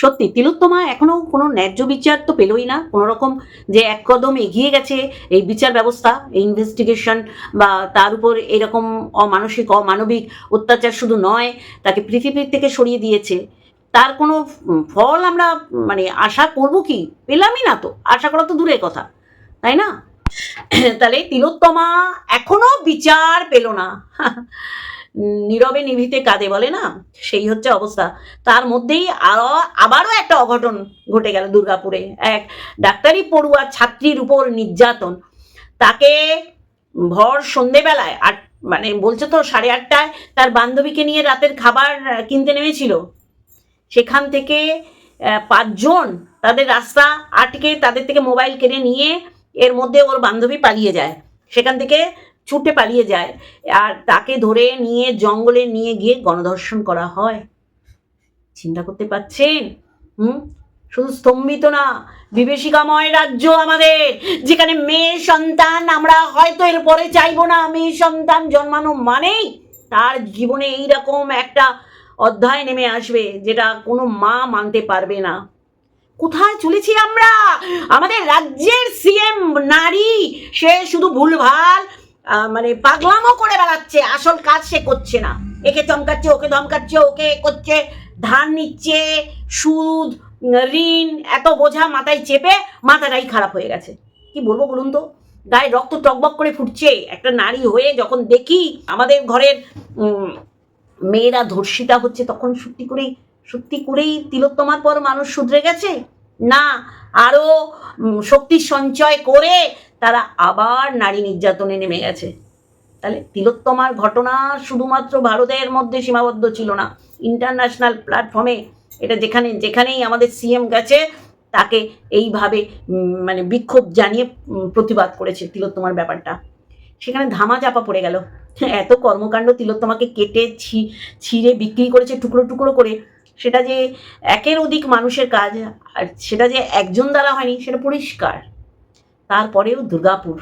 সত্যি, তিলোত্তমা এখনও কোনো ন্যায্য বিচার তো পেলই না। কোনো রকম যে এক কদম এগিয়ে গেছে এই বিচার ব্যবস্থা, এই ইনভেস্টিগেশন বা তার উপর এরকম অমানসিক, অমানবিক অত্যাচার শুধু নয়, তাকে পৃথিবীর থেকে সরিয়ে দিয়েছে। তার কোনো ফল আমরা মানে আশা করব কি? পেলামই না তো। আশা করা তো দূরের কথা, তাই না? তাহলে তিলোত্তমা এখনও বিচার পেল না। নীরবে নিভিতে কাঁদে, বলে না? সেই হচ্ছে অবস্থা। তার মধ্যেই আবারও একটা অঘটন ঘটে গেল দুর্গাপুরে। এক ডাক্তারি পড়ুয়া ছাত্রীর উপর নির্যাতন। তাকে ভর সন্ধেবেলায় আট মানে বলছে তো সাড়ে আটটায় তার বান্ধবীকে নিয়ে রাতের খাবার কিনতে নেমেছিল। সেখান থেকে পাঁচজন তাদের রাস্তা আটকে তাদের থেকে মোবাইল কেড়ে নিয়ে এর মধ্যে ওর বান্ধবী পালিয়ে যায়। সেখান থেকে ছুটে পালিয়ে যায়। আর তাকে ধরে নিয়ে জঙ্গলে নিয়ে গিয়ে গণধর্ষণ করা হয়। চিন্তা করতে পারছেন? হুম? শুধু স্তম্ভিত না, বিভীষিকাময় রাজ্য আমাদের, যেখানে মেয়ে সন্তান আমরা হয়তো এর পরে চাইব না। মেয়ে সন্তান জন্মানো মানেই তার জীবনে এইরকম একটা অধ্যায় নেমে আসবে, যেটা কোনো মা মানতে পারবে না। কোথায় চলেছি আমরা? আমাদের রাজ্যের সিএম নারী, সে শুধু ভুলভাল মানে পাগলামো করে বেড়াচ্ছে। আসল কাজ সে করছে না। একে চমকাচ্ছে, ওকে ধমকাচ্ছে, ওকে করছে, ধার নিচ্ছে, সুদ, ঋণ, এত বোঝা মাথায় চেপে মাথাটাই খারাপ হয়ে গেছে। কি বলব বলুন তো? গায়ে রক্ত টকবক করে ফুটছে। একটা নারী হয়ে যখন দেখি আমাদের ঘরের মেয়েরা ধর্ষিতা হচ্ছে, তখন সত্যি করেই সত্যি করেই তিলোত্তমার পর মানুষ শুধরে গেছে? না আরও শক্তি সঞ্চয় করে তারা আবার নারী নির্যাতনে নেমে গেছে। তাহলে তিলোত্তমার ঘটনা শুধুমাত্র ভারতের মধ্যে সীমাবদ্ধ ছিল না। ইন্টারন্যাশনাল প্ল্যাটফর্মে এটা যেখানে, যেখানেই আমাদের সিএম গেছে, তাকে এইভাবে মানে বিক্ষোভ জানিয়ে প্রতিবাদ করেছে তিলোত্তমার ব্যাপারটা। সেখানে ধামা চাপা পড়ে গেল। এত কর্মকাণ্ড তিলোত্তমাকে কেটে ছি, ছিঁড়ে বিক্রি করেছে টুকরো টুকরো করে। সেটা যে একের অধিক মানুষের কাজ, আর সেটা যে একজন দ্বারা হয়নি, সেটা পরিষ্কার। তারপরেও দুর্গাপুর।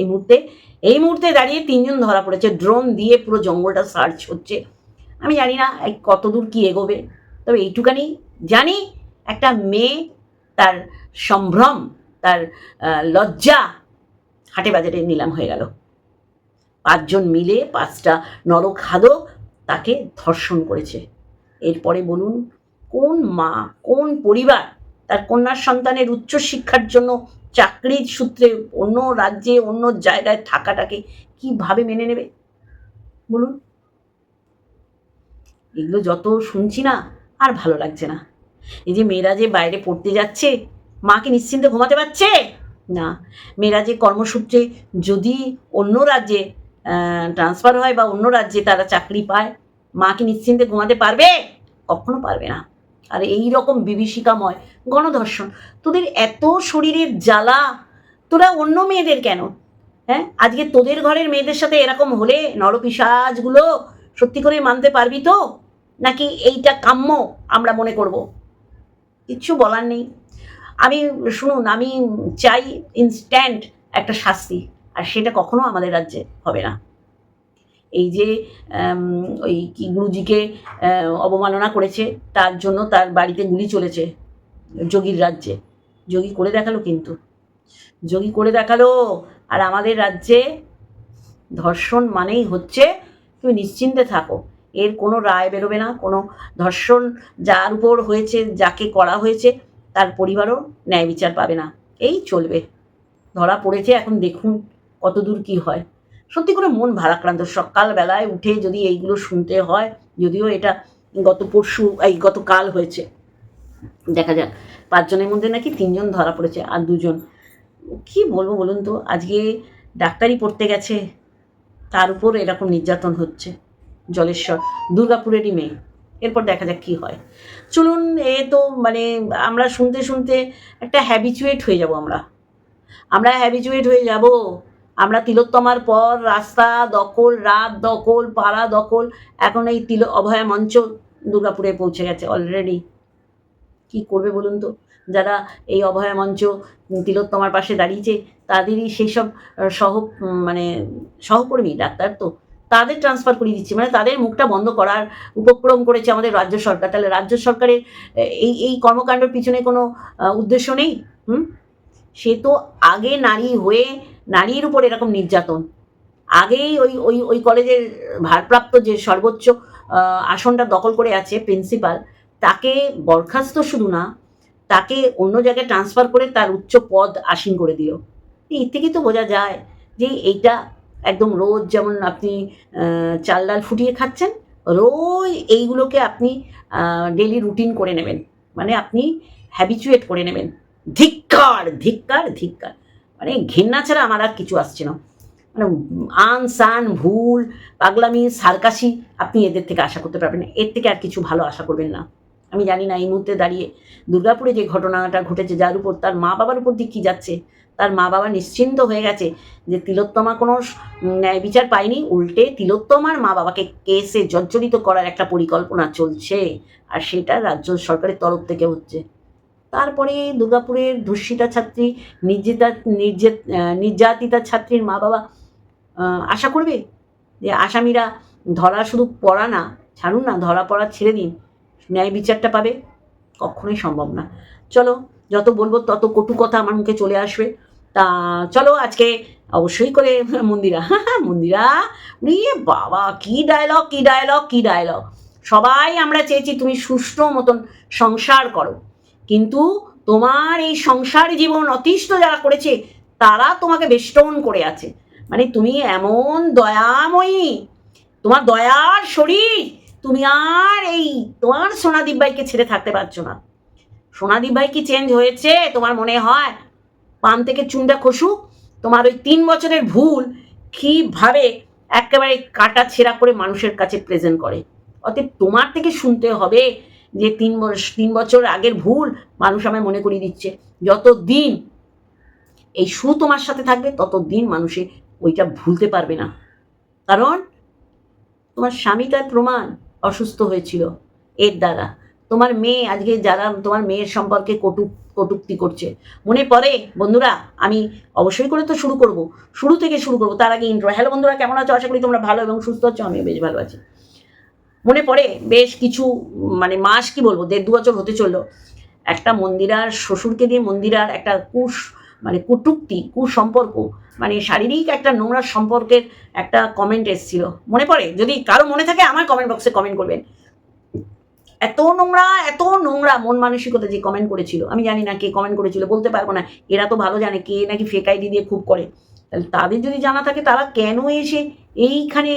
এই মুহূর্তে এই মুহূর্তে দাঁড়িয়ে তিনজন ধরা পড়েছে। ড্রোন দিয়ে পুরো জঙ্গলটা সার্চ হচ্ছে। আমি জানি না এই কতদূর কি এগোবে, তবে এইটুকানি জানি একটা মেয়ে তার সম্ভ্রম, তার লজ্জা হাটে বাজারে নিলাম হয়ে গেল। পাঁচজন মিলে পাঁচটা নরখাদক তাকে ধর্ষণ করেছে। এরপরে বলুন, কোন মা, কোন পরিবার তার কন্যার সন্তানের উচ্চ শিক্ষার জন্য চাকরির সূত্রে অন্য রাজ্যে, অন্য জায়গায় থাকাটাকে কীভাবে মেনে নেবে? বলুন। এগুলো যত শুনছি না, আর ভালো লাগছে না। এই যে মেয়েরা যে বাইরে পড়তে যাচ্ছে মাকে নিশ্চিন্তে ঘুমাতে পারছে? না। মেয়েরা যে কর্মসূত্রে যদি অন্য রাজ্যে ট্রান্সফার হয় বা অন্য রাজ্যে তারা চাকরি পায়, মা কি নিশ্চিন্তে ঘুমাতে পারবে? কখনো পারবে না। আর এই রকম বিভীষিকাময় গণধর্ষণ। তোদের এত শরীরের জ্বালা, তোরা অন্য মেয়েদের কেন? হ্যাঁ? আজকে তোদের ঘরের মেয়েদের সাথে এরকম হলে নরপিসাজগুলো সত্যি করে মানতে পারবি তো? নাকি এইটা কাম্য আমরা মনে করব? কিচ্ছু বলার নেই। আমি, শুনুন, আমি চাই ইনস্ট্যান্ট একটা শাস্তি, আর সেটা কখনো আমাদের রাজ্যে হবে না। এই যে ওই কি গুরুজিকে অবমাননা করেছে, তার জন্য তার বাড়িতে গুলি চলেছে যোগীর রাজ্যে। যোগী করে দেখাল কিন্তু। যোগী করে দেখাল, আর আমাদের রাজ্যে ধর্ষণ মানেই হচ্ছে তুমি নিশ্চিন্তে থাকো। এর কোনো রায় বেরোবে না, কোনো ধর্ষণ যার উপর হয়েছে, যাকে করা হয়েছে, তার পরিবারও ন্যায় বিচার পাবে না। এই চলবে। ধরা পড়েছে, এখন দেখুন কতদূর কি হয়। সত্যি করে মন ভারাক্রান্ত। সকালবেলায় উঠে যদি এইগুলো শুনতে হয়, যদিও এটা গত পরশু, এই গতকাল হয়েছে। দেখা যাক, পাঁচজনের মধ্যে নাকি তিনজন ধরা পড়েছে আর দুজন। কি বলব বলুন তো, আজকে ডাক্তারি পড়তে গেছে, তার উপর এরকম নির্যাতন হচ্ছে, জলেশ্বর, দুর্গাপুরেরই মেয়ে। এরপর দেখা যাক কি হয়। চলুন, এ তো মানে আমরা শুনতে শুনতে একটা হ্যাবিচুয়েট হয়ে যাব আমরা। আমরা হ্যাবিচুয়েট হয়ে যাব। আমরা তিলোত্তমার পর রাস্তা দখল, রাত দখল, পাড়া দখল, এখন এই তিল, অভয়া মঞ্চ দুর্গাপুরে পৌঁছে গেছে অলরেডি কি করবে বলুন তো? যারা এই অভয়া মঞ্চ তিলোত্তমার পাশে দাঁড়িয়েছে, তাদেরই সেই সব সহ মানে সহকর্মী, ডাক্তার তো, তাদের ট্রান্সফার করিয়ে দিচ্ছে। মানে তাদের মুখটা বন্ধ করার উপক্রম করেছে আমাদের রাজ্য সরকার। তাহলে রাজ্য সরকারের এই এই কর্মকাণ্ডের পিছনে কোনো উদ্দেশ্য নেই? হুম? সে তো আগে নারী হয়ে নারীর উপর এরকম নির্যাতন। আগেই ওই ওই ওই কলেজের ভারপ্রাপ্ত যে সর্বোচ্চ আসনটা দখল করে আছে প্রিন্সিপাল, তাকে বরখাস্ত শুধু না, তাকে অন্য জায়গায় ট্রান্সফার করে তার উচ্চ পদ আসীন করে দিল। এর থেকে তো বোঝা যায় যে এইটা একদম রোজ যেমন আপনি চাল ডাল ফুটিয়ে খাচ্ছেন, রোজ এইগুলোকে আপনি ডেলি রুটিন করে নেবেন। মানে আপনি হ্যাবিচুয়েট করে নেবেন। ধিক্কার ধিক্কার ধিক্কার। মানে ঘেন্না ছাড়া আমার আর কিছু আসছে না। মানে আন সান, ভুল, পাগলামি, সার্কাসি আপনি এদের থেকে আশা করতে পারবেন না। এর থেকে আর কিছু ভালো আশা করবেন না। আমি জানি না এই মুহূর্তে দাঁড়িয়ে দুর্গাপুরে যে ঘটনাটা ঘটেছে, যার উপর তার মা বাবার উপর দিয়ে কী যাচ্ছে, তার মা বাবা নিশ্চিন্ত হয়ে গেছে যে তিলোত্তমা কোনো ন্যায় বিচার পায়নি। উল্টে তিলোত্তমার মা বাবাকে কেসে জর্জরিত করার একটা পরিকল্পনা চলছে। আর সেটা রাজ্য সরকারের তরফ থেকে হচ্ছে। তারপরে দুর্গাপুরের ধর্ষিতা ছাত্রী, নির্যাতা, নির্যাত নির্যাতিতা ছাত্রীর মা বাবা আশা করবে যে আসামিরা ধরা শুধু পড়া না, ছাড়ুন না, ধরা পড়া ছেড়ে দিন। ন্যায় বিচারটা পাবে, কখনোই সম্ভব না। চলো, যত বলব তত কটু কথা আমার মুখে চলে আসবে। তা চলো আজকে অবশ্যই করে মন্দিরা হ্যাঁ মন্দিরা নিয়ে বাবা, কি ডায়লগ কি ডায়লগ কি ডায়লগ সবাই আমরা চেয়েছি তুমি সুষ্ঠু মতন সংসার করো। কিন্তু তোমার এই সংসার জীবন অতিষ্ঠ যারা করেছে, তারা তোমাকে বেষ্টন করে আছে। মানে তুমি এমন দয়াময়ী, তোমার দয়ার শরীর, তুমি আর এই তোমার সোনাদীপ ভাইকে ছেড়ে থাকতে পারছ না। সোনাদীপ ভাই কি চেঞ্জ হয়েছে? তোমার মনে হয়? পান থেকে চুনটা খসুক, তোমার ওই তিন বছরের ভুল কীভাবে একেবারে কাটা ছেঁড়া করে মানুষের কাছে প্রেজেন্ট করে? অতএব তোমার থেকে শুনতে হবে যে তিন তিন বছর আগের ভুল মানুষ আমায় মনে করিয়ে দিচ্ছে। যত দিন এই সু তোমার সাথে থাকবে তত দিন মানুষে ওইটা ভুলতে পারবে না। কারণ তোমার স্বামী তার প্রমাণ, অসুস্থ হয়েছিল এর দ্বারা। তোমার মেয়ে আজকে যারা তোমার মেয়ের সম্পর্কে কটু, কটুক্তি করছে, মনে পড়ে, বন্ধুরা, আমি অবশ্যই করে তো শুরু করব। শুরু থেকে শুরু করব। তার আগে ইন্ট্রো হ্যালো বন্ধুরা, কেমন আছো? আশা করি তোমরা ভালো এবং সুস্থ আছো। আমিও বেশ ভালো আছি। মনে পড়ে? বেশ কিছু মানে মাস কি বলব, দেড় দু বছর হতে চলল। একটা মন্দিরার শ্বশুরকে দিয়ে মন্দিরার একটা কুশ মানে কুটুক্তি, কুসম্পর্ক মানে শারীরিক একটা নোংরা সম্পর্কের একটা কমেন্ট এসেছিল। মনে পড়ে? যদি কারও মনে থাকে, আমার কমেন্ট বক্সে কমেন্ট করবেন। এত নোংরা এত নোংরা মন মানসিকতা যে কমেন্ট করেছিল। আমি জানি না কে কমেন্ট করেছিল, বলতে পারব না। এরা তো ভালো জানে কে নাকি ফেক আইডি দিয়ে খুব করে। তাহলে তাদের যদি জানা থাকে, তারা কেন এসে এইখানে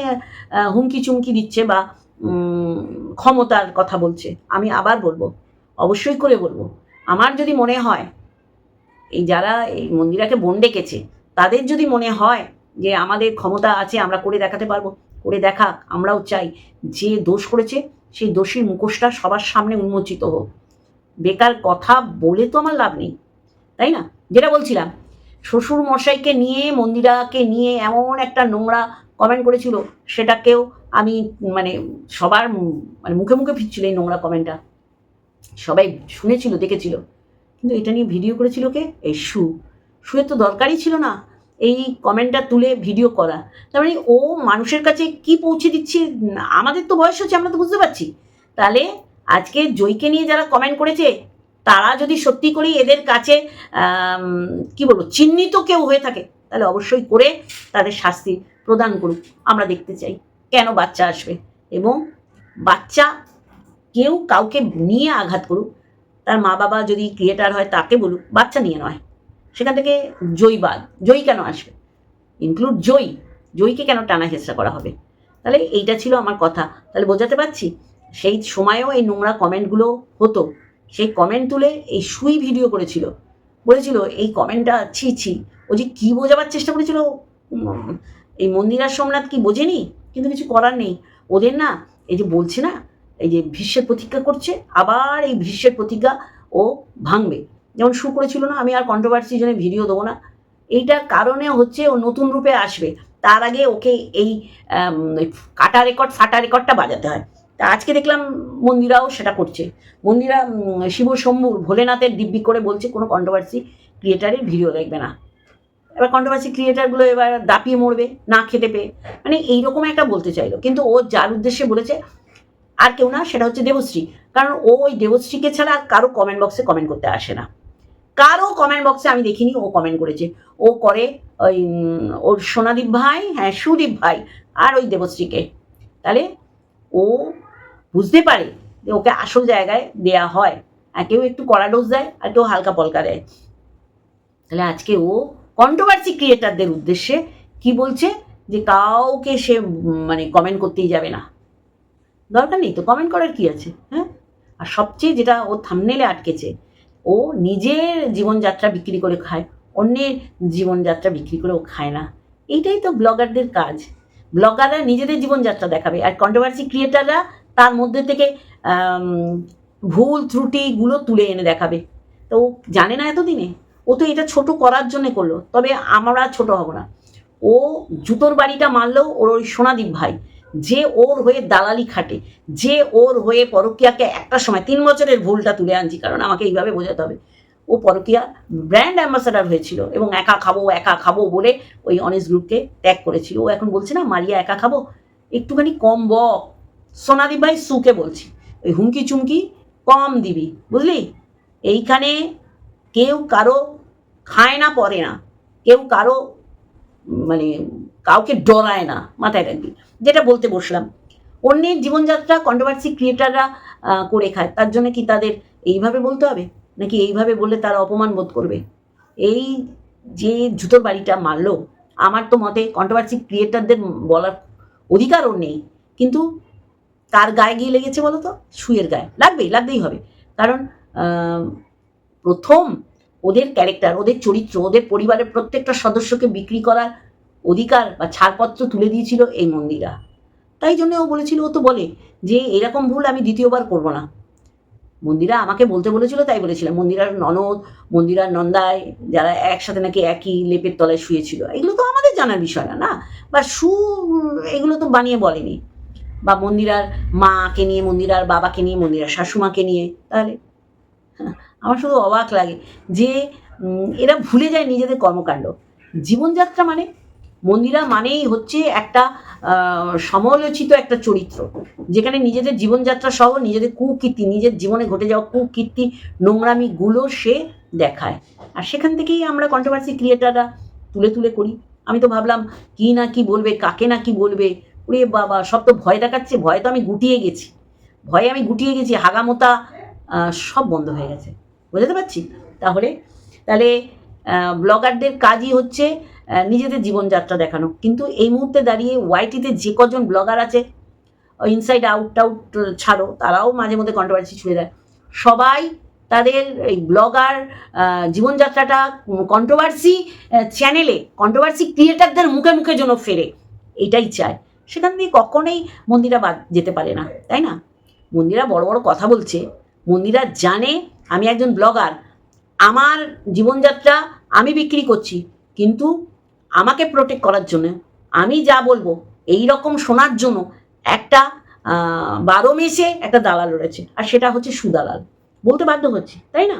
হুমকি চুমকি দিচ্ছে বা ক্ষমতার কথা বলছে। আমি আবার বলব, অবশ্যই করে বলব। আমার যদি মনে হয়, এই যারা এই মন্দিরাকে বোন ডেকেছে, তাদের যদি মনে হয় যে আমাদের ক্ষমতা আছে, আমরা করে দেখাতে পারব, করে দেখাক, আমরাও চাই। যে দোষ করেছে, সেই দোষীর মুখোশটা সবার সামনে উন্মোচিত হোক। বেকার কথা বলে তো আমার লাভ নেই, তাই না? যেটা বলছিলাম শ্বশুর মশাইকে নিয়ে, মন্দিরাকে নিয়ে এমন একটা নোংরা কমেন্ট করেছিল, সেটাকেও আমি মানে সবার মানে মুখে মুখে ফিরছিল এই নোংরা কমেন্টটা সবাই শুনেছিল, দেখেছিল। কিন্তু এটা নিয়ে ভিডিও করেছিল কে? এই শু শুয়ের তো দরকারই ছিল না এই কমেন্টটা তুলে ভিডিও করা। তার মানে ও মানুষের কাছে কি পৌঁছে দিচ্ছে? আমাদের তো বয়স হচ্ছে, আমরা তো বুঝতে পারছি। তাহলে আজকে জয়কে নিয়ে যারা কমেন্ট করেছে, তারা যদি সত্যি করেই এদের কাছে কি বলব, চিহ্নিত কেউ হয়ে থাকে, তাহলে অবশ্যই করে তাদের শাস্তি প্রদান করুক, আমরা দেখতে চাই কেন বাচ্চা আসবে। এবং বাচ্চা কেউ কাউকে নিয়ে আঘাত করুক, তার মা বাবা যদি ক্রিয়েটার হয় তাকে বলুক, বাচ্চা নিয়ে নয়। সেখান থেকে জয়ী বাদ, জয়ী কেন আসবে? ইনক্লুড জয়ী, জয়ীকে কেন টানা হেসরা করা হবে? তাহলে এইটা ছিল আমার কথা। তাহলে বোঝাতে পারছি, সেই সময়েও এই নোংরা কমেন্টগুলো হতো। সেই কমেন্ট তুলে এই সুই ভিডিও করেছিল। বলেছিল, এই কমেন্টটা ছি ছি। ও যে কী বোঝাবার চেষ্টা করেছিল এই মন্দিরার সোমনাথ কি বোঝেনি? কিন্তু কিছু করার নেই। ওদের না, এই যে বলছে না, এই যে ভীষ্মের প্রতিজ্ঞা করছে, আবার এই ভীষ্মের প্রতিজ্ঞা ও ভাঙবে। যেমন শু করেছিল না, আমি আর কন্ট্রোভার্সির জন্য ভিডিও দেবো না। এইটার কারণে হচ্ছে ও নতুন রূপে আসবে। তার আগে ওকে এই কাটা রেকর্ড ফাটা রেকর্ডটা বাজাতে হয়। তা আজকে দেখলাম মন্দিরাও সেটা করছে। মন্দিরা শিব শম্ভুর ভোলেনাথের দিব্যি করে বলছে, কোনো কন্ট্রোভার্সি ক্রিয়েটারের ভিডিও দেখবে না। এবার কন্ট্রোভার্সি ক্রিয়েটারগুলো এবার দাপিয়ে মরবে, না খেতে পেয়ে। মানে এইরকম একটা বলতে চাইলো। কিন্তু ও যার উদ্দেশ্যে বলেছে, আর কেউ না, সেটা হচ্ছে দেবশ্রী। কারণ ও ওই দেবশ্রীকে ছাড়া আর কারও কমেন্ট বক্সে কমেন্ট করতে আসে না। কারও কমেন্ট বক্সে আমি দেখিনি, ও কমেন্ট করেছে। ও করে ওই ওর সোনাদীপ ভাই হ্যাঁ সুদীপ ভাই, আর ওই দেবশ্রীকে। তাহলে ও বুঝতে পারে যে ওকে আসল জায়গায় দেয়া হয়। আর কেউ একটু কড়া ডোজ দেয়, আর কেউ হালকা পলকা দেয়। তাহলে আজকে ও কন্ট্রোভার্সি ক্রিয়েটারদের উদ্দেশ্যে কি বলছে? যে কাউকে সে মানে কমেন্ট করতেই যাবে না। দরকার নেই তো কমেন্ট করার কি আছে? হ্যাঁ? আর সবচেয়ে যেটা ও থামনেলে আটকেছে, ও নিজের জীবনযাত্রা বিক্রি করে খায়, অন্যের জীবনযাত্রা বিক্রি করে ও খায় না। এইটাই তো ব্লগারদের কাজ। ব্লগাররা নিজেদের জীবনযাত্রা দেখাবে। আর কন্ট্রোভার্সি ক্রিয়েটাররা তার মধ্যে থেকে ভুল ত্রুটিগুলো তুলে এনে দেখাবে। তো জানে না এতদিনে। ও তো এটা ছোট করার জন্য করল, তবে আমরা ছোট হব না। ও জুতোর বাড়িটা মারলেও ওর ওই সোনাদীপ ভাই, যে ওর হয়ে দালালি খাটে, যে ওর হয়ে পরকিয়াকে একটা সময়, তিন বছরের ভুলটা তুলে আনছি, কারণ আমাকে এইভাবে বোঝাতে হবে। ও পরকিয়া ব্র্যান্ড অ্যাম্বাসাডার হয়েছিল এবং একা খাব একা খাব বলে ওই অনেস গ্রুপকে ত্যাগ করেছিল। ও এখন বলছে, না, মারিয়া, একা খাব। একটুখানি কম বক। সোনাদীপ ভাই সুকে বলছি, ওই হুমকি চুমকি কম দিবি, বুঝলি? এইখানে কেউ কারও খায় না, পরে না। কেউ কারও মানে কাউকে ডরায় না, মাথায় রাখবি। যেটা বলতে বসলাম। অন্যের জীবনযাত্রা কন্ট্রোভার্সি ক্রিয়েটাররা করে খায়। তার জন্য কি তাদের এইভাবে বলতে হবে? নাকি এইভাবে বললে তারা অপমান বোধ করবে? এই যে জুতোর বাড়িটা মারলো, আমার তো মতে কন্ট্রোভার্সি ক্রিয়েটারদের বলার অধিকার ওর নেই। কিন্তু কার গায়ে গিয়ে লেগেছে বলো তো শুয়ের গায়ে। লাগবেই লাগবেই হবে। কারণ প্রথম ওদের ক্যারেক্টার ওদের চরিত্র, ওদের পরিবারের প্রত্যেকটা সদস্যকে বিক্রি করার অধিকার বা ছাড়পত্র তুলে দিয়েছিল এই মন্দিরা। তাই জন্য ও বলেছিল, ও তো বলে যে এরকম ভুল আমি দ্বিতীয়বার করব না। মন্দিরা আমাকে বলতে বলেছিল, তাই বলেছিলাম, মন্দিরার ননদ, মন্দিরার নন্দায় যারা একসাথে নাকি একই লেপের তলায় শুয়েছিল, এগুলো তো আমাদের জানার বিষয় না না? বা সু এগুলো তো বানিয়ে বলেনি। বা মন্দিরার মাকে নিয়ে, মন্দিরার বাবাকে নিয়ে, মন্দিরার শাশুমাকে নিয়ে, তাহলে? আমার শুধু অবাক লাগে যে এরা ভুলে যায় নিজেদের কর্মকাণ্ড। জীবনযাত্রা মানে? মন্দিরা মানেই হচ্ছে একটা সমালোচিত একটা চরিত্র। যেখানে নিজেদের জীবনযাত্রা সহ নিজেদের কুকীর্তি, নিজের জীবনে ঘটে যাওয়া কুকীর্তি, নোংরামিগুলো সে দেখায়। আর সেখান থেকেই আমরা কন্ট্রোভার্সি ক্রিয়েটাররা তুলে তুলে করি। আমি তো ভাবলাম, কি না কি বলবে, কাকে না কি বলবে? ওরে বাবা, সব তো ভয় দেখাচ্ছে, ভয় তো আমি গুটিয়ে গেছি। ভয়ে আমি গুটিয়ে গেছি, হাগামোতা সব বন্ধ হয়ে গেছে। বুঝতে পারছি? তাহলে তাহলে ব্লগারদের কাজই হচ্ছে নিজেদের জীবনযাত্রা দেখানো। কিন্তু এই মুহূর্তে দাঁড়িয়ে ওয়াইটিতে যে কজন ব্লগার আছে ইনসাইড আউট আউট ছাড়ো, তারাও মাঝে মধ্যে কন্ট্রোভার্সি ছুঁয়ে দেয়। সবাই তাদের এই ব্লগার জীবনযাত্রাটা কন্ট্রোভার্সি চ্যানেলে কন্ট্রোভার্সি ক্রিয়েটারদের মুখে মুখে যেন ফেরে, এটাই চায়। সেখান দিয়ে কখনোই মন্দিরা বাদ যেতে পারে না, তাই না? মন্দিরা বড় বড় কথা বলছে, মন্দিরা জানে আমি একজন ব্লগার। আমার জীবনযাত্রা আমি বিক্রি করছি, কিন্তু আমাকে প্রোটেক্ট করার জন্য আমি যা বলব এই রকম শোনার জন্য একটা বারো মেসে একটা দালাল রয়েছে, আর সেটা হচ্ছে সুদালাল। বলতে বাধ্য হচ্ছে, তাই না?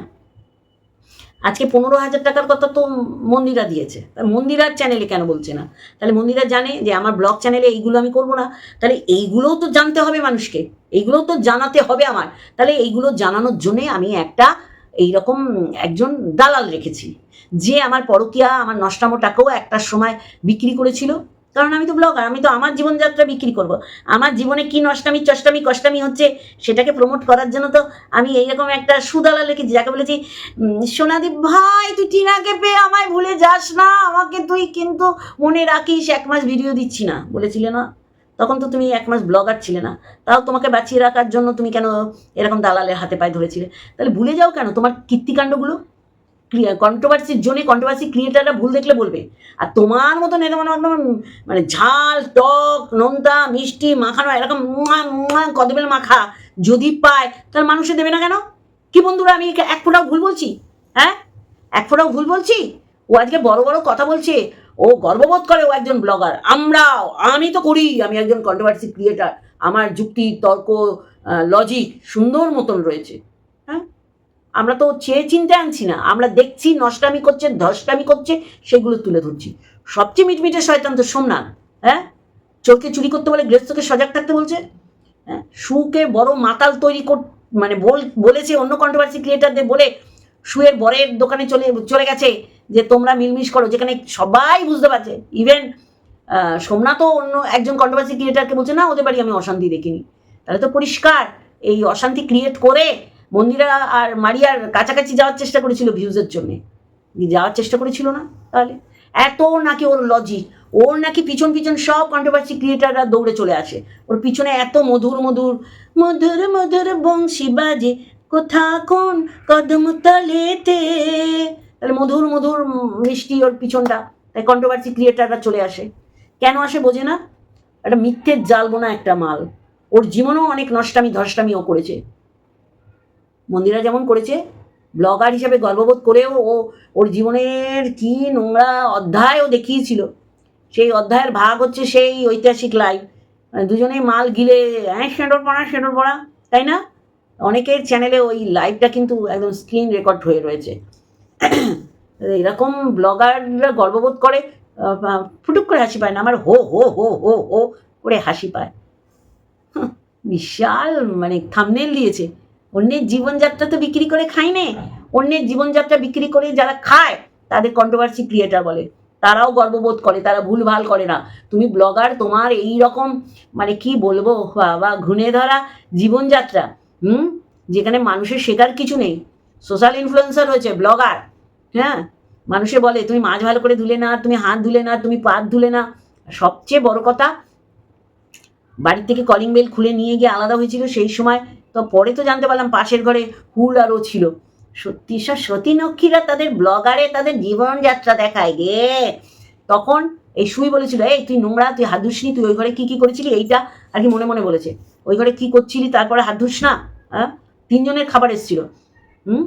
আজকে পনেরো হাজার টাকার কথা তো মন্দিরা দিয়েছে। তা মন্দিরার চ্যানেলে কেন বলছে না? তাহলে মন্দিরা জানে যে আমার ব্লগ চ্যানেলে এইগুলো আমি করব না। তাহলে এইগুলোও তো জানতে হবে মানুষকে। এইগুলোও তো জানাতে হবে আমার। তাহলে এইগুলো জানানোর জন্যে আমি একটা এইরকম একজন দালাল রেখেছি। যে আমার পরকিয়া, আমার নষ্টামো টাকাও একটা সময় বিক্রি করেছিল। কারণ আমি তো ব্লগার আমি তো আমার জীবনযাত্রা বিক্রি করব। আমার জীবনে কি নষ্টামি, চষ্টামি, কষ্টামি হচ্ছে সেটাকে প্রমোট করার জন্য তো আমি এইরকম একটা সুদালা লিখেছি, যাকে বলেছি সোনাদীপ, ভাই, তুই টিনাকে পেয়ে আমায় ভুলে যাস না, আমাকে তুই কিন্তু মনে রাখিস, এক মাস ভিডিও দিচ্ছি না। বলেছিলে না? তখন তো তুমি এক মাস ব্লগার ছিলে না। তাও তোমাকে বাঁচিয়ে রাখার জন্য তুমি কেন এরকম দালালের হাতে পায়ে ধরেছিলে? তাহলে ভুলে যাও কেন? তোমার কীর্তিকাণ্ডগুলো? কন্ট্রোভার্সির জন্য কন্ট্রোভার্সি ক্রিয়েটাররা ভুল দেখলে বলবে। আর তোমার মতন এরকম একদম মানে ঝাল, টক, নোনতা, মিষ্টি মাখানো এরকম কদবেল মাখা যদি পায়, তাহলে মানুষে দেবে না কেন? কি বন্ধুরা, আমি এক ফোঁটাও ভুল বলছি? হ্যাঁ? এক ফোঁটাও ভুল বলছি? ও আজকে বড় বড় কথা বলছে। ও গর্ববোধ করে ও একজন ব্লগার আমরাও, আমি তো করি, আমি একজন কন্ট্রোভার্সি ক্রিয়েটার আমার যুক্তি, তর্ক লজিক সুন্দর মতন রয়েছে। আমরা তো চেয়ে চিনতে আনছি না। আমরা দেখছি, নষ্টামি করছে, ধষ্টামি করছে, সেগুলো তুলে ধরছি। সবচেয়ে মিটমিটে শয়তান তো সোমনাথ হ্যাঁ? চোরকে চুরি করতে বলে গৃহস্থকে সজাগ থাকতে বলছে হ্যাঁ? সুকে বড় মাতাল তৈরি কর মানে বল বলেছে অন্য কন্ট্রোভার্সি ক্রিয়েটারদের বলে, সুয়ের বরের দোকানে চলে চলে গেছে, যে তোমরা মিলমিশ করো, যেখানে সবাই বুঝতে পারছে। ইভেন সোমনাথও অন্য একজন কন্ট্রোভার্সি ক্রিয়েটারকে বলছে, না, ওদের বাড়ি আমি অশান্তি দেখিনি। তাহলে তো পরিষ্কার, এই অশান্তি ক্রিয়েট করে মন্দিরা আর মারিয়ার কাছাকাছি যাওয়ার চেষ্টা করেছিল ভিউজের জন্যে। যাওয়ার চেষ্টা করেছিল না তাহলে। এত নাকি ওর লজিক ওর নাকি পিছন পিছন সব কন্ট্রোভার্সি ক্রিয়েটাররা দৌড়ে চলে আসে। ওর পিছনে এত মধুর মধুর মধুর মধুর বংশী বাজে, কোথা কোন কদম তলেতে? তাহলে মধুর মধুর মিষ্টি ওর পিছনটা, তাই কন্ট্রোভার্সি ক্রিয়েটাররা চলে আসে। কেন আসে বোঝে না? একটা মিথ্যের জাল বোনা একটা মাল। ওর জীবনেও অনেক নষ্টামি ধষ্টামি ও করেছে। মন্দিরা যেমন করেছে, ব্লগার হিসেবে গর্ববোধ করেও ও, ওর জীবনের কি নোংরা অধ্যায়ও দেখিয়েছিল। সেই অধ্যায়ের ভাগ হচ্ছে সেই ঐতিহাসিক লাইভ মানে দুজনেই মাল গিলে হ্যাঁ সেঁড়োর পড়া সেঁড়োর পড়া তাই না? অনেকের চ্যানেলে ওই লাইভটা কিন্তু একদম স্ক্রিন রেকর্ড হয়ে রয়েছে। এরকম ব্লগাররা গর্ববোধ করে ফুটুক করে হাসি পায় না, আমার হো হো হো হো হো করে হাসি পায়। বিশাল মানে থামনেল দিয়েছে। অন্যের জীবনযাত্রা তো বিক্রি করে খায় নে। অন্যের জীবনযাত্রা বিক্রি করে যারা খায়, তাদের কন্ট্রোভার্সি ক্রিয়েটার বলে। তারাও গর্ববোধ করে, তারা ভুলভাল করে না। তুমি ব্লগার তোমার এই রকম মানে কি বলব বা ঘুণে ধরা জীবনযাত্রা, হুম? যেখানে মানুষের শেখার কিছু নেই। সোশ্যাল ইনফ্লুয়েন্সার হয়েছে ব্লগার হ্যাঁ? মানুষে বলে, তুমি মাছ ভালো করে ধুলে না, তুমি হাত ধুলে না, তুমি পাত ধুলে না। সবচেয়ে বড় কথা, বাড়ির থেকে কলিং বেল খুলে নিয়ে গিয়ে আলাদা হয়েছিল সেই সময় তো পরে তো জানতে পারলাম পাশের ঘরে হুল আরও ছিল। সত্যি সব সতী নক্ষীরা তাদের ব্লগারে তাদের জীবনযাত্রা দেখায় গে। তখন এই সুই বলেছিল, এই তুই নোংরা, তুই হাত ধুসনি, তুই ওই ঘরে কী কী করেছিলি? এইটা আর কি মনে মনে বলেছে। ওই ঘরে কী করছিলি, তারপরে হাত ধুস না? হ্যাঁ তিনজনের খাবার এসেছিল। হুম?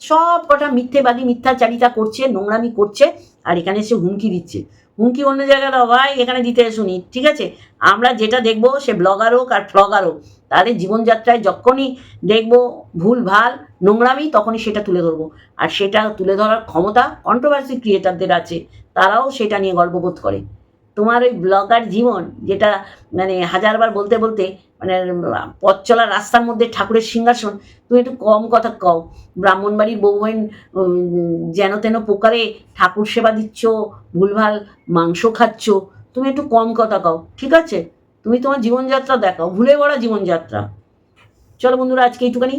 সব কটা মিথ্যেবাদী মিথ্যাচারিতা করছে, নোংরামি করছে, আর এখানে এসে হুমকি দিচ্ছে। হুমকি অন্য জায়গায় দাও, ভাই, এখানে দিতে শুনি ঠিক আছে? আমরা যেটা দেখব সে ব্লগার হোক আর ফ্লগার হোক, তাদের জীবনযাত্রায় যখনই দেখব ভুল, ভালো, নোংরামি, তখনই সেটা তুলে ধরবো। আর সেটা তুলে ধরার ক্ষমতা কন্ট্রোভার্সি ক্রিয়েটারদের আছে, তারাও সেটা নিয়ে গর্ববোধ করে। তোমার ওই ব্লগার জীবন, যেটা মানে হাজারবার বলতে বলতে মানে পথ চলার রাস্তার মধ্যে ঠাকুরের সিংহাসন, তুমি একটু কম কথা কও। ব্রাহ্মণবাড়ির বউহীন যেন তেন প্রকারে ঠাকুর সেবা দিচ্ছ, ভুলভাল মাংস খাচ্ছ, তুমি একটু কম কথা কও, ঠিক আছে? তুমি তোমার জীবনযাত্রা দেখাও, ভুলে গড়া জীবনযাত্রা। চলো বন্ধুরা, আজকে এইটুখানি।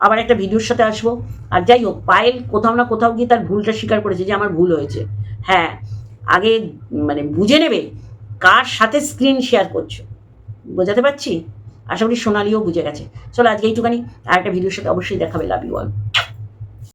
আবার একটা ভিডিওর সাথে আসব। আর যাই হোক, পায়েল কোথাও না কোথাও গিয়ে তার ভুলটা স্বীকার করেছে যে আমার ভুল হয়েছে। হ্যাঁ আগে মানে বুঝে নেবে কার সাথে স্ক্রিন শেয়ার করছ। বোঝাতে পারছি? আশা করি সোনালিও বুঝে গেছে। চলো আজকে এইটুখানি। আর একটা ভিডিওর সাথে অবশ্যই দেখাবে। Love you all